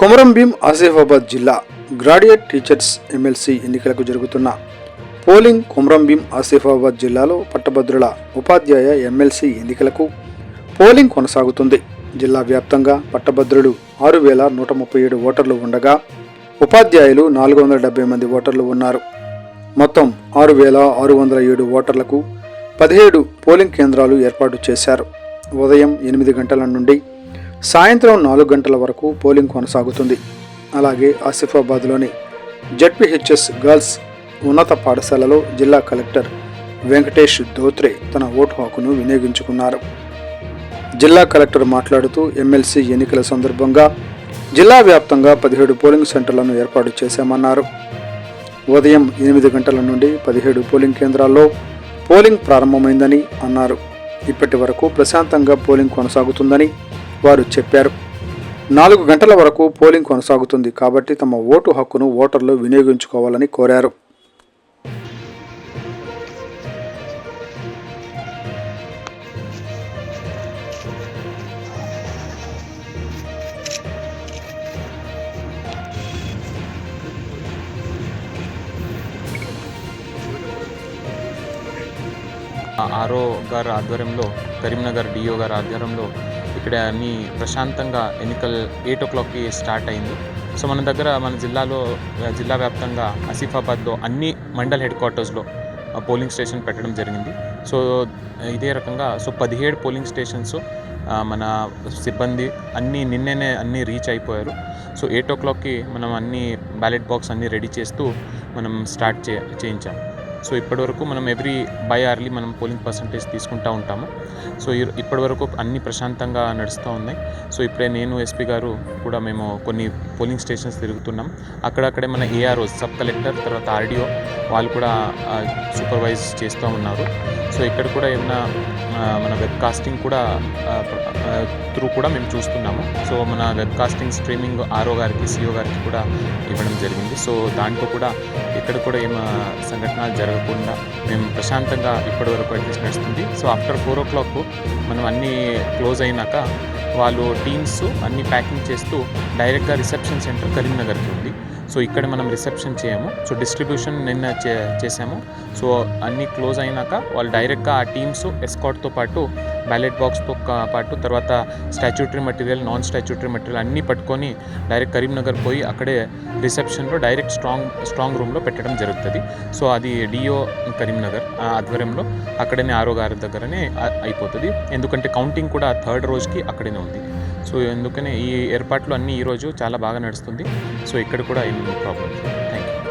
కొమరం భీం ఆసిఫాబాద్ జిల్లా graduate teachers MLC ఎన్నికలకు జరుగుతున్న పోలింగ్ కొమరం భీం ఆసిఫాబాద్ జిల్లాలో పట్టభద్రుల ఉపాధ్యాయ ఎమ్మెల్సీ ఎన్నికలకు పోలింగ్ కొనసాగుతుంది. జిల్లా వ్యాప్తంగా పట్టభద్రులు ఆరు వేల నూట ముప్పై ఏడు ఓటర్లు ఉండగా ఉపాధ్యాయులు నాలుగు వందల డెబ్బై మంది ఓటర్లు ఉన్నారు. మొత్తం ఆరు వేల ఆరు వందల ఏడు ఓటర్లకు పదిహేడు పోలింగ్ కేంద్రాలు ఏర్పాటు చేశారు. ఉదయం ఎనిమిది గంటల నుండి సాయంత్రం నాలుగు గంటల వరకు పోలింగ్ కొనసాగుతుంది. అలాగే ఆసిఫాబాద్లోని జడ్పీహెచ్ఎస్ గర్ల్స్ ఉన్నత పాఠశాలలో జిల్లా కలెక్టర్ వెంకటేష్ ధోత్రే తన ఓటు హక్కును వినియోగించుకున్నారు. జిల్లా కలెక్టర్ మాట్లాడుతూ ఎమ్మెల్సీ ఎన్నికల సందర్భంగా జిల్లా వ్యాప్తంగా పదిహేడు పోలింగ్ సెంటర్లను ఏర్పాటు చేశామన్నారు. ఉదయం ఎనిమిది గంటల నుండి పదిహేడు పోలింగ్ కేంద్రాల్లో పోలింగ్ ప్రారంభమైందని అన్నారు. ఇప్పటి వరకు ప్రశాంతంగా పోలింగ్ కొనసాగుతుందని వారు చెప్పారు. నాలుగు గంటల వరకు పోలింగ్ కొనసాగుతుంది కాబట్టి తమ ఓటు హక్కును ఓటర్లు వినియోగించుకోవాలని కోరారు. ఆర్ఓ గారి ఆధ్వర్యంలో కరీంనగర్ డిఓ గారి ఆధ్వర్యంలో ఇక్కడ అన్ని ప్రశాంతంగా ఎన్నికలు ఎయిట్ ఓ క్లాక్కి స్టార్ట్ అయింది. సో మన దగ్గర మన జిల్లాలో జిల్లా వ్యాప్తంగా ఆసిఫాబాద్లో అన్ని మండల్ హెడ్ క్వార్టర్స్లో పోలింగ్ స్టేషన్ పెట్టడం జరిగింది. సో ఇదే రకంగా సో పదిహేడు పోలింగ్ స్టేషన్స్ మన సిబ్బంది అన్నీ నిన్ననే అన్నీ రీచ్ అయిపోయారు. సో ఎయిట్ ఓ క్లాక్కి మనం అన్ని బ్యాలెట్ బాక్స్ అన్నీ రెడీ చేస్తూ మనం స్టార్ట్ చే చేయించాం. సో ఇప్పటివరకు మనం ఎవ్రీ బై అర్లీ మనం పోలింగ్ పర్సంటేజ్ తీసుకుంటూ ఉంటాము. సో ఇప్పటివరకు అన్ని ప్రశాంతంగా నడుస్తూ ఉన్నాయి. సో ఇప్పుడే నేను ఎస్పీ గారు కూడా మేము కొన్ని పోలింగ్ స్టేషన్స్ తిరుగుతున్నాం. అక్కడక్కడే మన ఏఆర్ఓ సబ్ కలెక్టర్ తర్వాత ఆర్డీఓ వాళ్ళు కూడా సూపర్వైజ్ చేస్తూ ఉన్నారు. సో ఇక్కడ కూడా ఏమైనా మన వెబ్ కాస్టింగ్ కూడా త్రూ కూడా మేము చూస్తున్నాము. సో మన వెబ్ కాస్టింగ్ స్ట్రీమింగ్ ఆర్ఓ గారికి సిఓ గారికి కూడా ఇవ్వడం జరిగింది. సో దాంట్లో కూడా ఇక్కడ కూడా ఏం సంఘటనలు జరగకుండా మేము ప్రశాంతంగా ఇప్పటి వరకు నడుస్తుంది. So after four o'clock మనం అన్నీ క్లోజ్ అయినాక వాళ్ళు టీమ్స్ అన్ని ప్యాకింగ్ చేస్తూ డైరెక్ట్గా రిసెప్షన్ సెంటర్ కరీంనగర్కి ఉంది. సో ఇక్కడ మనం రిసెప్షన్ చేయము. సో డిస్ట్రిబ్యూషన్ నిన్న చే చేసాము సో అన్నీ క్లోజ్ అయినాక వాళ్ళు డైరెక్ట్గా ఆ టీమ్స్ ఎస్కాట్తో పాటు బ్యాలెట్ బాక్స్తో పాటు తర్వాత statutory material non statutory material అన్నీ పట్టుకొని డైరెక్ట్ కరీంనగర్ పోయి అక్కడే రిసెప్షన్లో డైరెక్ట్ స్ట్రాంగ్ స్ట్రాంగ్ రూమ్లో పెట్టడం జరుగుతుంది. సో అది డిఓ కరీంనగర్ ఆధ్వర్యంలో అక్కడనే ఆరో గారి దగ్గరనే అయిపోతుంది. ఎందుకంటే కౌంటింగ్ కూడా థర్డ్ రోజుకి అక్కడనే ఉంది. సో ఎందుకనే ఈ ఏర్పాట్లు అన్నీ ఈరోజు చాలా బాగా నడుస్తుంది. సో ఇక్కడ కూడా ఏం ప్రాబ్లం థ్యాంక్ యూ